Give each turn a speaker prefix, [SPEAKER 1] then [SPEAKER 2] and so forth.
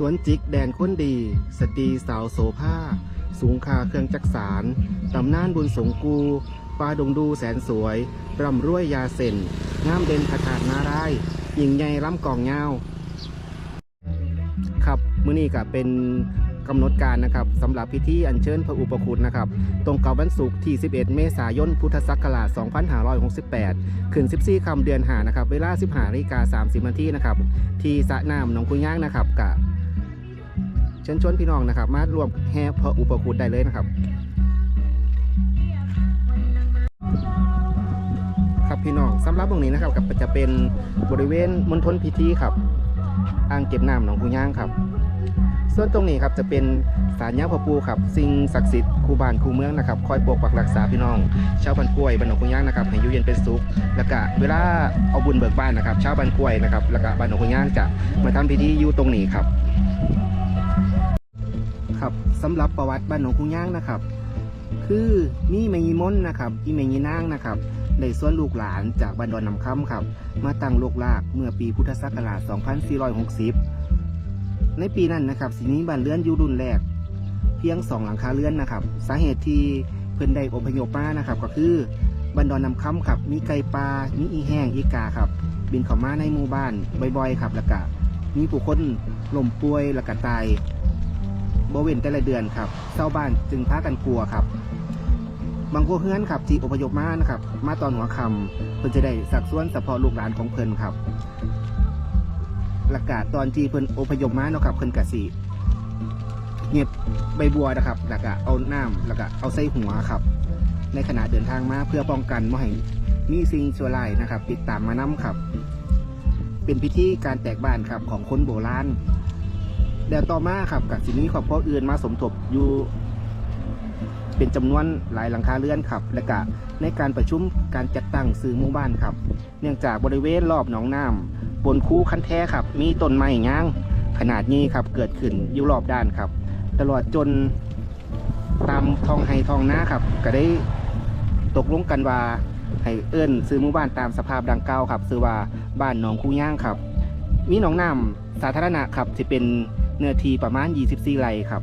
[SPEAKER 1] สวนจิกแดนค้นดี สตรีสาวโสภาสูงคาเครื่องจักสารตำนานบุญสงกูปลาดงดูแสนสวย ร่ำรวยยาเส้นงามเด่นผาถาดนารายณ์ยิ่งใหญ่ล้ำกองเงาครับมื้อนี้ก็เป็นกำหนดการนะครับสำหรับพิธีอัญเชิญพระอุปคุตนะครับ ตรงกับวันศุกร์ที่ 11 เมษายน พุทธศักราช 2568 ขึ้น 14คำเดือนหานะครับ เวลา 15นาฬิกา30นาทีนะครับ ที่สระน้ำหนองคุย่างนะครับกะเชิญชวนพี่น้องนะครับ มารวมแห่พระอุปคุตได้เลยนะครับ ครับพี่น้องสำหรับตรงนี้นะครับก็จะเป็นบริเวณมณฑลพิธีครับอ่างเก็บน้ำหนองคุย่างครับ ส่วนตรงนี้ครับจะเป็นศาลย่าพ่อปูครับสิ่งศักดิ์สิทธิ์คู่บ้านคู่เมืองนะครับคอยปกปักรักษาพี่น้อง ชาวบ้านกล้วยบ้านหนองคุย่างนะครับให้อยู่เย็นเป็นสุขแล้วก็เวลาเอาบุญเบิกบ้านนะครับ ชาวบ้านกล้วยนะครับแล้วก็บ้านหนองคุย่างจะมาทำพิธีอยู่ตรงนี้ครับ ครับสำหรับประวัติบ้านหนองคุยย่างนะครับ คือมีแมงีมนต์นะครับอีแมงีนางนะครับได้ส่วนลูกหลานจากบ้านดอนนำคำครับ มาตั้งโลกลากเมื่อปีพุทธศักราช 2460 ในปีนั้นนะครับสินี้บ้านเรือนอยู่รุ่นแรก เพียงสองหลังคาเรือนนะครับ สาเหตุที่เพิ่นได้อพยพมานะครับ ก็คือบันดอนนำคำครับ มีไก่ปลา มีอีแห้งอีกาครับ บินเข้ามาในหมู่บ้านบ่อยๆครับแล้วก็มีผู้คนล้มป่วยแล้วก็ตาย บเว้นแต่ละเดือนครับชาบ้านจึงพากันกลัวครับ บางพวเฮือนครับที่อพยพมานะครับ มาตอนหัวคำเพิ่นจะได้สักส่วนเฉพาะลูกหลานของเพิ่นครับแล้วก็ตอนที่เพิ่นอพยพมาเนาะครับเพิ่นกะสิเงียบใบบัวนะครับแล้วก็เอาน้ำแล้วก็เอาใส่หัวครับ ในขณะเดินทางมาเพื่อป้องกันไม่ให้มีสิ่งชั่วร้ายนะครับติดตามมานํครับ เป็นพิธีการแตกบ้านครับของคนโบราณ เดี๋ยวต่อมาครับกับสินี้ครอบครัวอื่นมาสมทบอยู่เป็นจำนวนหลายหลังคาเรือนครับ และก็ในการประชุมการจัดตั้งสื่อหมู่บ้านครับ เนื่องจากบริเวณรอบหนองน้ำบนคูคันแท้ครับ มีต้นไม้ย่าง ขนาดนี้ครับเกิดขึ้นอยู่รอบด้านครับ ตลอดจนตามทองไฮทองนาครับ ก็ได้ตกลงกันว่าให้เอิ้นซื้อหมู่บ้านตามสภาพดังกล่าวครับซื้อว่าบ้านหนองคูย่างครับ มีหนองน้ำสาธารณะครับที่เป็น เนื้อที่ประมาณ 24 ไร่ครับ